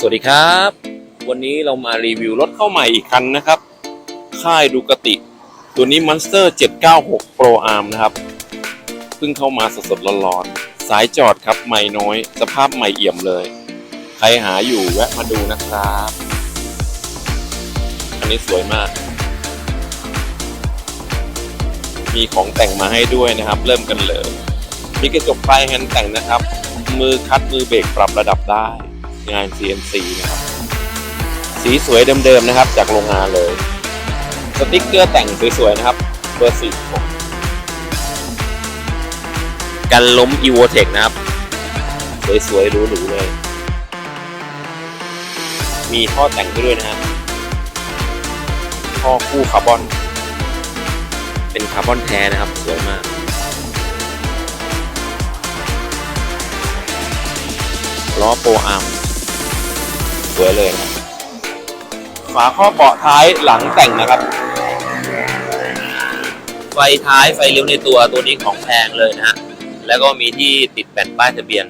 สวัสดีครับ วันนี้เรามารีวิวรถเข้าใหม่อีกคันนะครับ ค่ายดูกติ ตัวนี้ Monster 796 Pro Arm นะครับเพิ่งเข้ามาสดๆร้อนๆสายจอดครับใหม่น้อย สภาพใหม่เอี่ยมเลย ใครหาอยู่แวะมาดูนะครับ อันนี้สวยมาก มีของแต่งมาให้ด้วยนะครับ เริ่มกันเลย มีกระจกไฟแฮนด์แต่งนะครับ มือคัดมือเบรกปรับระดับได้ งาน CNC นะครับ สีสวยเดิมๆนะครับ จากโรงงานเลย สติ๊กเกอร์แต่งสวยๆนะครับ เบอร์สี่ผมกันล้ม e v o t e c นะครับ สวยๆหรูๆเลย มีท่อแต่งด้วยนะครับท่อคู่คาร์บอน เป็นคาร์บอนแท้นะครับ สวยมากล้อโปรอาร์ม สวยเลยนะครับฝาข้อเบาะท้ายหลังแต่งนะครับ ไฟท้ายไฟเลี้ยวในตัวตัวนี้ของแพงเลยนะฮะแล้วก็มีที่ติดแผ่นป้ายทะเบียน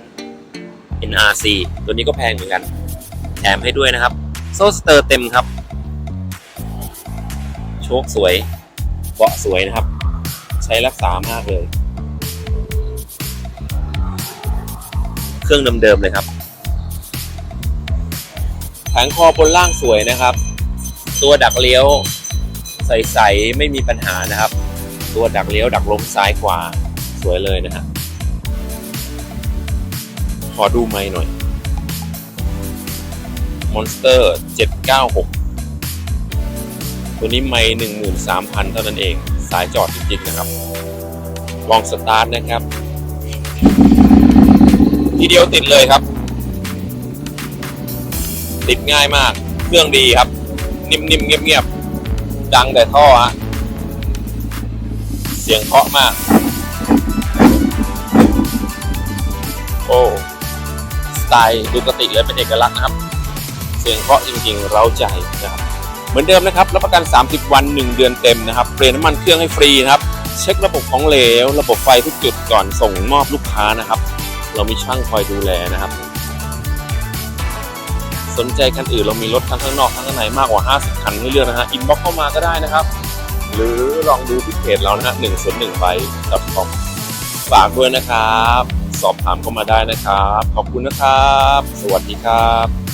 NRC ตัวนี้ก็แพงเหมือนกัน แถมให้ด้วยนะครับ โซ่สเตอร์เต็มครับ โชคสวยเบาะสวยนะครับ ใช้รักษามากเลย เครื่องเดิมๆเลยครับ งคอบนล่างสวยนะครับ ตัวดักเลี้ยวใสๆไม่มีปัญหานะครับ ตัวดักเลี้ยวดักลมซ้ายขวาสวยเลยนะฮะขอดูไม้หน่อย Monster 796 ตัวนี้ไม้13,000 เท่านั้นเอง สายจอดจริงๆนะครับ ลองสตาร์ทนะครับ ทีเดียวติดเลยครับ ติดง่ายมาก เครื่องดีครับ นิ่มๆเงียบๆดังแต่ท่อฮะเสียงเพราะมาก โอ้สไตล์ดูกติเลยเป็นเอกลักษณ์นะครับ เสียงเพราะจริงๆ เร้าใจนะครับเหมือนเดิมนะครับรับประกัน 30 วัน 1 เดือนเต็มนะครับเปลี่ยนน้ำมันเครื่องให้ฟรีนะครับ เช็คระบบของเหลว ระบบไฟทุกจุดก่อนส่งมอบลูกค้านะครับ เรามีช่างคอยดูแลนะครับ สนใจคันอื่นเรามีรถทั้งข้างนอกทั้งข้างในมากกว่า 50 คันให้เลือกนะฮะอินบ็อกเข้ามาก็ได้นะครับ หรือลองดูที่เพจเรานะฮะ1 0 1 by com ฝากด้วยนะครับ สอบถามเข้ามาได้นะครับ ขอบคุณนะครับ สวัสดีครับ